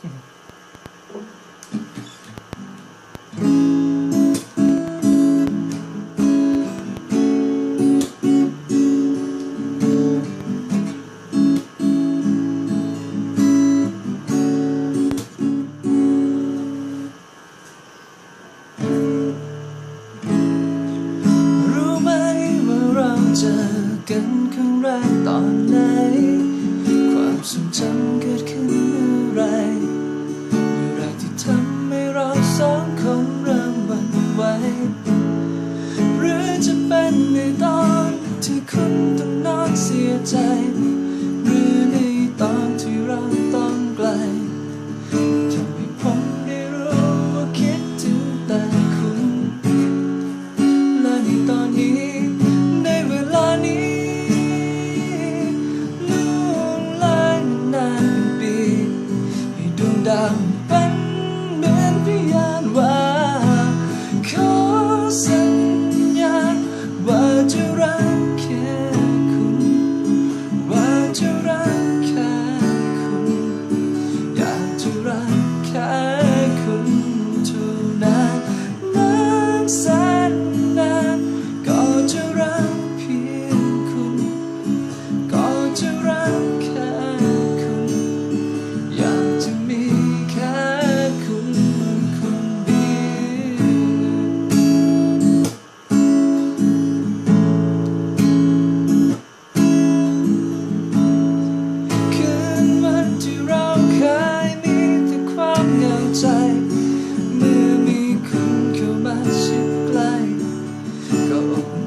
รู้ไหมว่าเราเจอกันครั้งแรกตอนไหน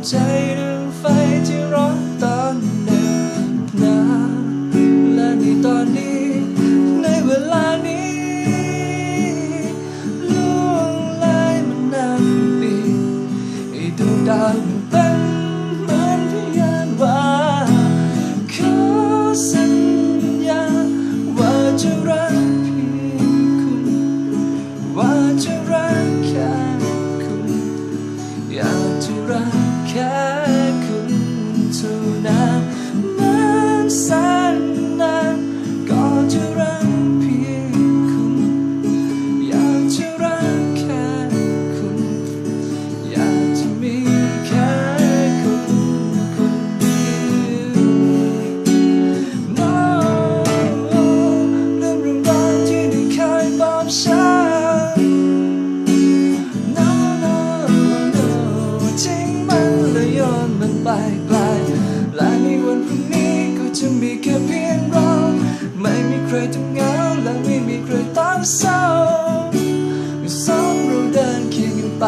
ใจดังไฟที่ร้อนตอนเด็กหนาและในตอนนี้ ในเวลานี้ล่วงเลยมันนานปีให้ดวงดาวมันเป็น ไปไกลและในวันพรุ่งนี้ก็จะมีแค่เพียงเรา ไม่มีใครต้องเหงาและไม่มีใครต้องเศร้าสองเราเดินเคียงกันไป